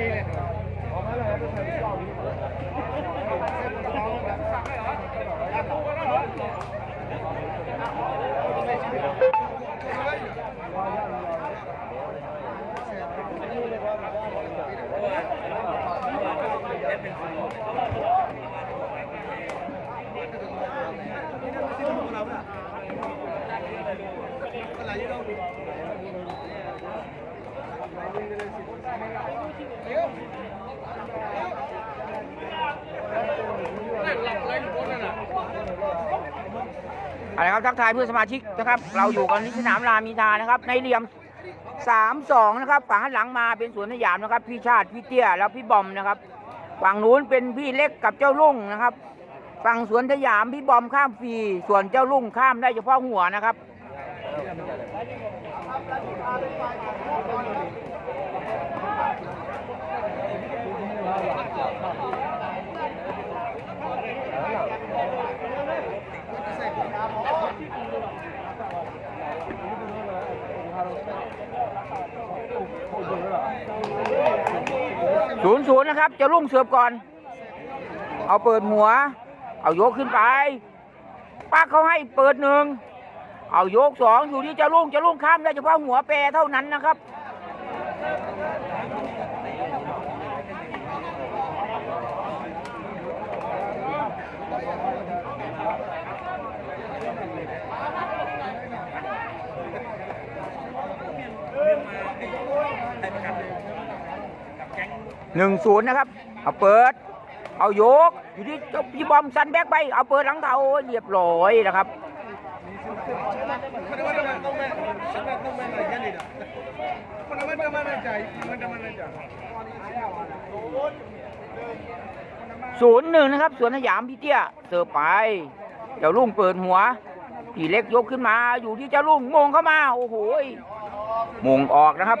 ะค ทักทายเพื่อนสมาชิกนะครับ เราอยู่กันที่สนามรามีทานะครับ ในเหลี่ยมสามสองนะครับฝั่งข้างหลังมาเป็นสวนสยามนะครับ พี่ชาติพี่เตี้ยแล้วพี่บอมนะครับฝั่งนู้นเป็นพี่เล็กกับเจ้าลุงนะครับฝั่งสวนสยามพี่บอมข้ามฟรีส่วนเจ้าลุงข้ามได้เฉพาะหัวนะครับ ศูนย์ศูนย์นะครับ จะลุ่งเสือบก่อน เอาเปิดหัว เอายกขึ้นไปป้าเขาให้เปิดหนึ่งเอายกสองอยู่ที่จะลุ่งจะลุ่งข้ามได้เฉพาะหัวแปรเท่านั้นนะครับ หนึ่งศูนย์นะครับ เอาเปิด เอายก อยู่ที่เจ้าพี่บอมซันแบกไป เอาเปิดหลังเท้าเรียบร้อยนะครับ ศูนย์หนึ่งนะครับ สวนสยามพี่เตี้ย เสิร์ฟไป เจ้าลุงเปิดหัว พี่เล็กยกขึ้นมา อยู่ที่เจ้าลุงมงเข้ามา โอ้โหมงออกนะครับ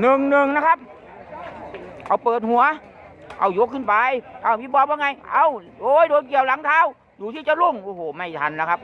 หนึ่งหนึ่งนะครับ เอาเปิดหัว เอายกขึ้นไป เอาพี่บอลว่าไง เอาโอ้ยโดนเกี่ยวหลังเท้า อยู่ที่เจะลุ่งโอ้โห ไม่ทันนะครับ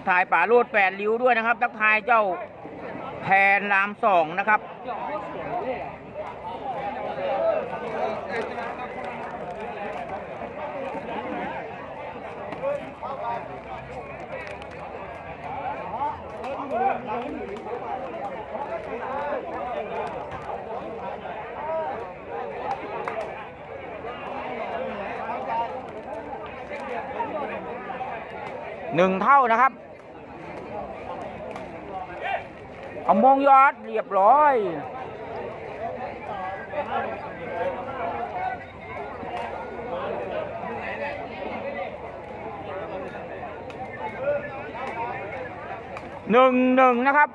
กทายป่าโลดแปดริ้วด้วยนะครับ ทักทายเจ้าแทนรามสองนะครับหนึ่งเท่านะครับ เอามงยอดเรียบร้อย หนึ่งหนึ่งนะครับ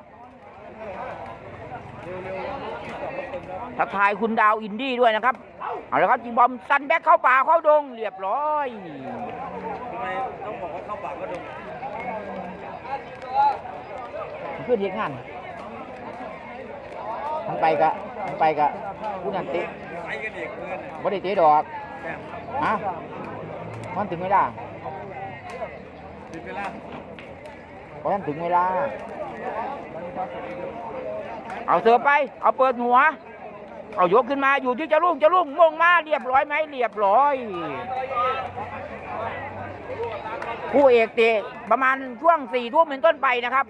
ทักทายคุณดาวอินดี้ด้วยนะครับ เอาละครับจีบอมซันแบ็กเข้าป่าเข้าดง เรียบร้อยทำไมต้องบอกว่าเข้าปากก็ดงเพื่อนเรียกงาน มันไปกะมันไปกะผู้นั้นเตะไอ้กันเด็กเพื่อนบ่ได้เตะดอกแก้มฮะมันถึงเวลาติดเวลาเพราะฉะนั้นถึงเวลา เอาเสือไป เอาเปิดหัว เอายกขึ้นมาอยู่ที่จะลุ่งจะลุ่งมงมาเรียบร้อยไหมเรียบร้อยคู่เอกเตะประมาณช่วงสี่ทุ่มเป็นต้นไปนะครับ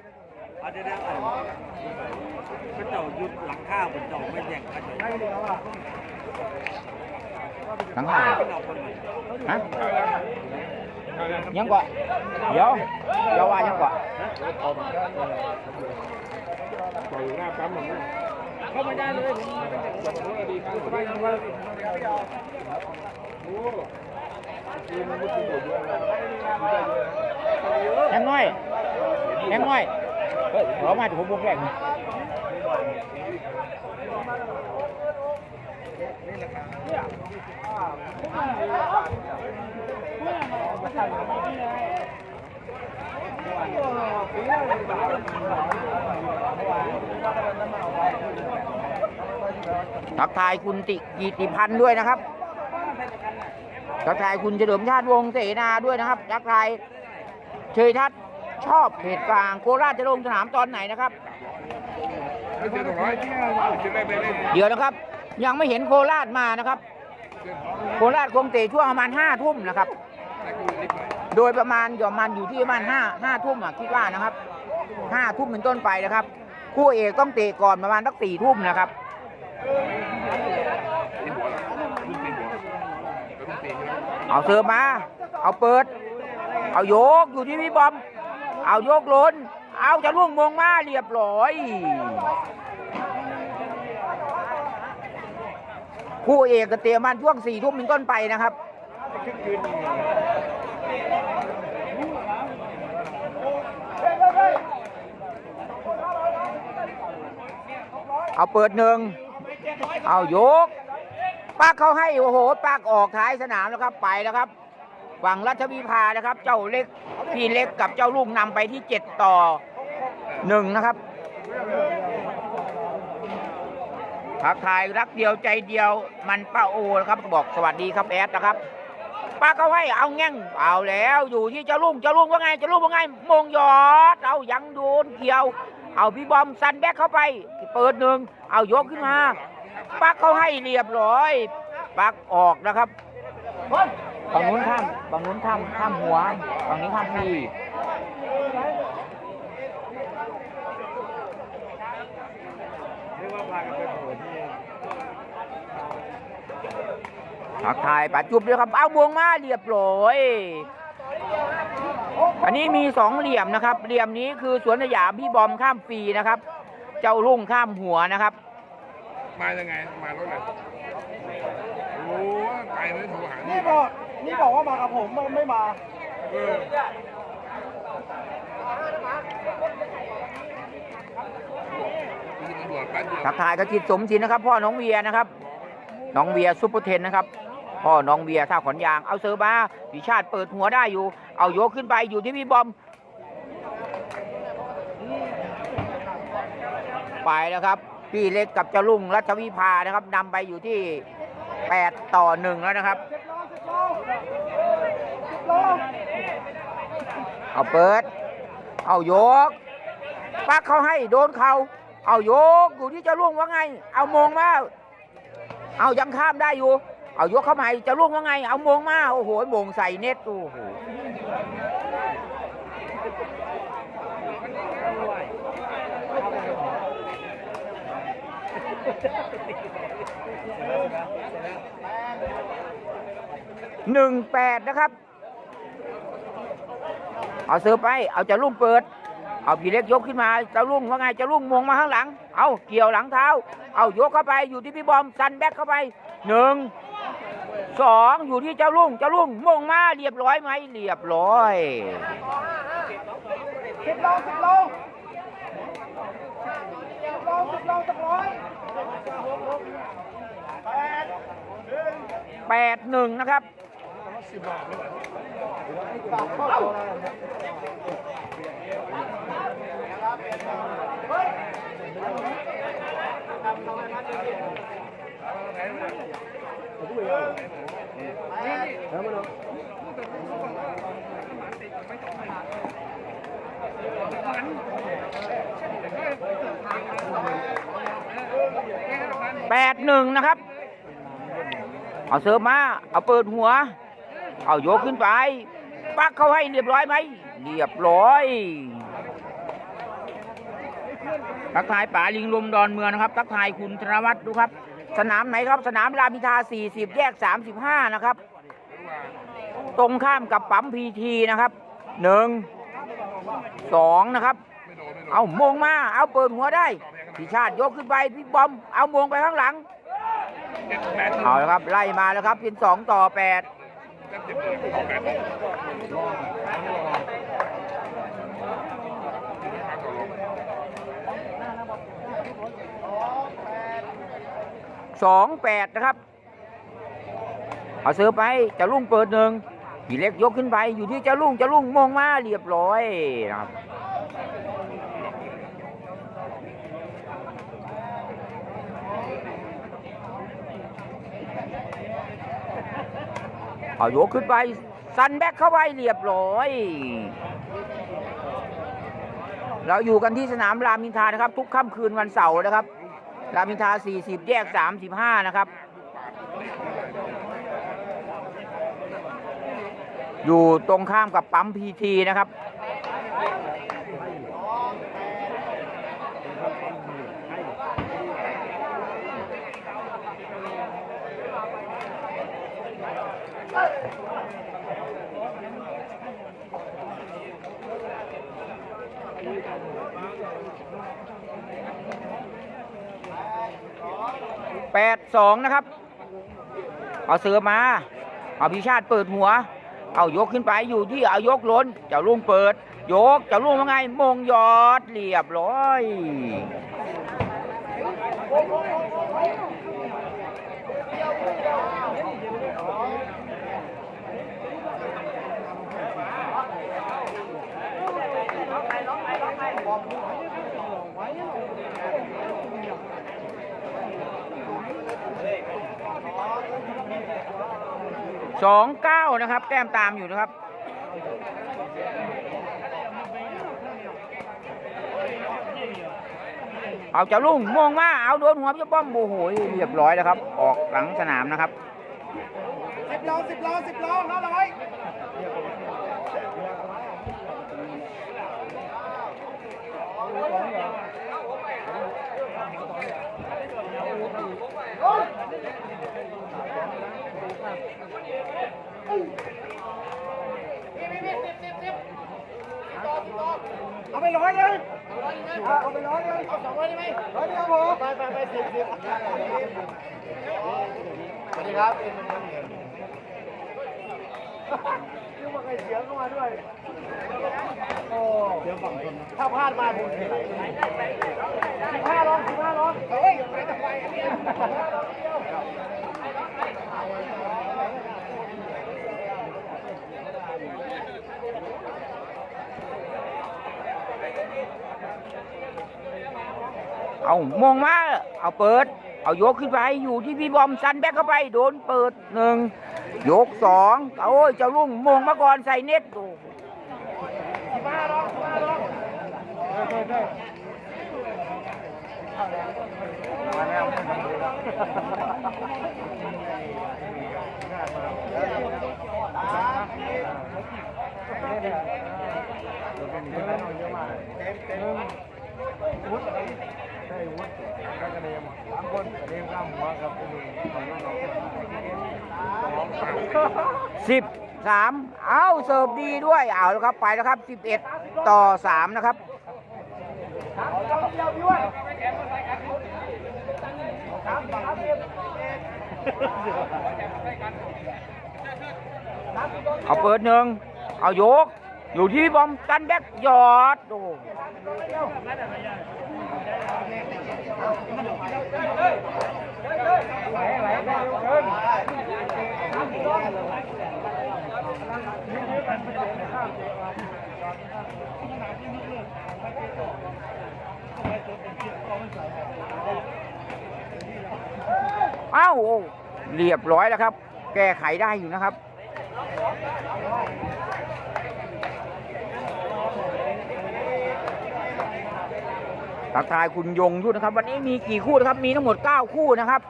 เอาเดี๋ยวเดี๋ยวเอาพระเจ้าหยุดหลังข้าวพระเจ้าไม่แย่งพระเจ้าหลังห่างเป็นเอาคนใหม่ฮะยังก่อนเดี๋ยวเดี๋ยวว่ายังก่อนเข้ามาได้เลยแอมน้อยแอมน้อยเฮ้ยขอมาถึงผมวงแรกนี่ ทักทายคุณติกิติพันธ์ด้วยนะครับ ทักทายคุณเฉลิมชาติวงศ์เสนาด้วยนะครับ ทักทายเชยทัศชอบเขตกลางโคราชจะลงสนามตอนไหนนะครับ เดี๋ยวนะครับ ยังไม่เห็นโคราชมานะครับ โคราชคงเตะช่วงประมาณห้าทุ่มนะครับ โดยประมาณประมาณอยู่ที่ประมาณห้าห้าทุ่มคิดว่านะครับห้าทุ่มเป็นต้นไปนะครับ คู่เอกต้องเตะก่อนประมาณสักสี่ทุ่มนะครับเอาเสิร์ฟมา เอาเปิด เอาโยกอยู่ที่พี่บอม เอาโยกล้น เอาจะล่วงมงมาเรียบร้อย คู่เอกก็เตียมันช่วงสี่ทุ่มเป็นต้นไปนะครับเอาเปิดหนึ่ง เอาโยก ปากเขาให้ โอ้โห ปากออกท้ายสนามแล้วครับ ไปแล้วครับ ฝั่งรัชวิภานะครับ เจ้าเล็กพี่เล็กกับเจ้าลูกนำไปที่เจ็ดต่อหนึ่งนะครับทักทายรักเดียวใจเดียวมันป้าโอนะครับบอกสวัสดีครับแอดนะครับป้าเขาให้เอาแง่งเอาแล้วอยู่ที่เจ้าลุงเจ้าลุงว่าไงเจ้าลุงว่าไงมงยอดเอายังโดนเกี่ยว เอาพี่บอมซันแบ็กเข้าไป เปิดหนึ่งเอายกขึ้นมาปักเขาให้เรียบร้อย ปักออกนะครับ ฝั่งนู้นข้ามฝั่งนู้นข้ามข้ามหัวฝั่งนี้ข้ามพีทักทายปัดจุบด้วยครับ เอาบวงมาเรียบร้อยอันนี้มีสองเหลี่ยมนะครับ เหลี่ยมนี้คือสวนสยามพี่บอมข้ามฟรีนะครับ เจ้ารุ่งข้ามหัวนะครับ มายังไง มารถไหนโอ้ไกลเลยโทรหานี่บอก นี่บอกว่ามากับผมมันไม่มาเออมีตำรวจแป๊บเดียวทักทายกระจิตสมชินนะครับ พ่อน้องเวียนะครับ น้องเวียซุปเปอร์เทนนะครับ พ่อน้องเวียท่าขอนยาง เอาเซอร์บาวิชาติเปิดหัวได้อยู่ เอายกขึ้นไปอยู่ที่พี่บอม ไปแล้วครับ พี่เล็กกับเจ้าลุงรัชวิภานะครับนำไปอยู่ที่ 8 ต่อหนึ่งแล้วนะครับ เอาเปิด เอายก ปักเขาให้โดนเขา เอายกอยู่ที่จะล่วงว่าไง เอามงมาเอายังข้ามได้อยู่ เอายกเข้ามาจะล่วงว่าไง เอามงมา โอ้โหมงใส่เน็ต โอ้โห หนึ่งแปดนะครับ เอาเสือไป เอาจะลุ่งเปิด เอาพี่เล็กยกขึ้นมาจะลุ่งว่าไงจะลุ่งมงมาข้างหลัง เอาเกี่ยวหลังเท้า เอายกเข้าไปอยู่ที่พี่บอมซันแบ็กเข้าไปหนึ่งสองอยู่ที่เจ้าลุ่งเจ้าลุ่งมงมาเรียบร้อยไหมเรียบร้อยสิบโลสิบโลสิบโลสิบโลสักร้อยแปดหนึ่ง แปดหนึ่งนะครับแปดหนึ่งนะครับ เอาเสิร์ฟมา เอาเปิดหัว เอาโยกขึ้นไป ปักเข้าให้เรียบร้อยไหม เรียบร้อยทักทายป๋าลิงลมดอนเมืองนะครับ ทักทายคุณธนวัฒน์ดูครับ สนามไหนครับ สนามรามอินทรา40 แยก 35 นะครับ ตรงข้ามกับปั๊มพีทีนะครับหนึ่งสองนะครับ เอามงมา เอาเปิดหัวได้พี่ชาติยกขึ้นไปพี่บอม เอามงไปข้างหลังเจ็ดแปดเอาครับ ไล่มาแล้วครับ เป็นสองต่อแปด จ็ดเจ็ดเลยเอาแปดเลยมาต่อลงสองแปดนะครับ เอาเสือไปจะลุ่งเปิดหนึ่งผีเล็กยกขึ้นไปอยู่ที่จะลุ่งจะลุ่งมองมาเรียบร้อยนะครับ เอายกขึ้นไปซันแบ็กเข้าไปเรียบร้อย เราอยู่กันที่สนามรามอินทานะครับ ทุกค่ำคืนวันเสาร์นะครับ รามอินทา 40 แยก 35 นะครับ อยู่ตรงข้ามกับปั๊มพีทีนะครับ แปดสองนะครับ เอาเสือมา เอาพิชาติเปิดหัว เอายกขึ้นไปอยู่ที่เอายกล้นเจ้าลุงเปิด ยกเจ้าลุงว่าไงมงยอดเรียบร้อย สองเก้านะครับ แต้มตามอยู่นะครับ เอาเจ้าลุงมองมาเอาโดนหัวพี่ป้อมโอ้โหเรียบร้อยแล้วครับ ออกหลังสนามนะครับสิบโลสิบโลสิบโลห้าร้อย เอาไปร้อยเลยเอาไปร้อยเลยเอาสองร้อยได้ไหมร้อยเดียวผมไปไปไปสิบสิบสวัสดีครับ ยังมาใครเสียงเข้ามาด้วย โอ้เสียงฝั่งคนถ้าพลาดมาผมเสียสิบห้าร้อยสิบห้าร้อยเฮ้ยไปทำไมอันเนี้เอามองมา เอาเปิด เอายกขึ้นไป อยู่ที่พี่บอมซันแบกเข้าไป โดนเปิดหนึ่ง ยกสองโอ้ยเจ้าลุงมงมาก่อนใส่เน็ตโอ้สิบห้าร้อยสิบห้าร้อยเฮ้ยเฮ้ยม ได้วุฒิก็กระเด็นสามคนกระเด็นข้ามหัวกับไอ้หนุ่มของน้องๆสิบสามเอ้าเสิร์ฟดีด้วยเอาแล้วครับไปแล้วครับสิบเอ็ดต่อสามนะครับเอาเปิดหนึ่งเอายก อยู่ที่บอมกันแบ็กยอดโอ้ เอ้าเรียบร้อยแล้วครับ แก้ไขได้อยู่นะครับ ทักทายคุณยงยุทธนะครับ วันนี้มีกี่คู่นะครับ มีทั้งหมด 9 คู่นะครับ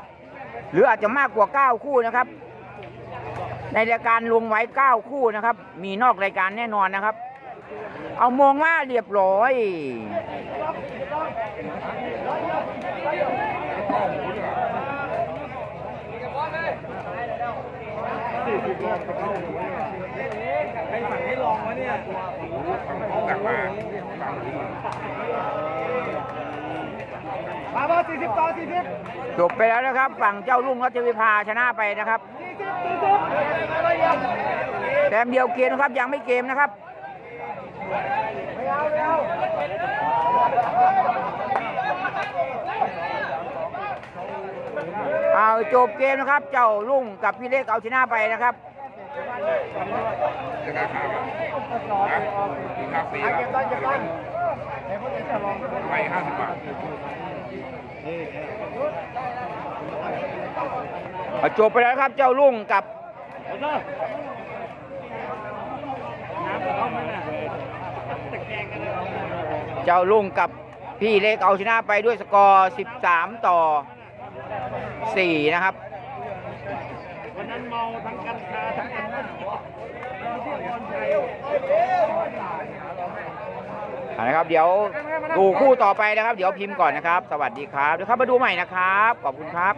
หรืออาจจะมากกว่า 9 คู่นะครับ ในรายการลงไว้ 9 คู่นะครับ มีนอกรายการแน่นอนนะครับ เอามองมาเรียบร้อยตักมามา เบอร์สี่สิบต่อสี่สิบจบไปแล้วนะครับ ฝั่งเจ้ารุ่งรัชวิภาชนะไปนะครับ สี่สิบสี่สิบแต้มเดียวเกมนะครับยังไม่เกมนะครับ ไม่เอาไม่เอาเอาจบเกมนะครับ เจ้ารุ่งกับพี่เล็กเอาชนะไปนะครับจะราคาแบบนะราคาปีอะละเก็บต้นเก็บต้นเดี๋ยวพวกนี้จะลองไปห้าสิบบาทเอา จบไปแล้วครับเจ้ารุ่งกับเจ้ารุ่งกับพี่เล็กเอาชนะไปด้วยสกอร์ 13 ต่อ 4 นะครับวันนั้นเมาทั้งกันชาทั้งกันนั่น นะครับ เดี๋ยวดูคู่ต่อไปนะครับ เดี๋ยวพิมพ์ก่อนนะครับ สวัสดีครับเดี๋ยวครับมาดูใหม่นะครับ ขอบคุณครับ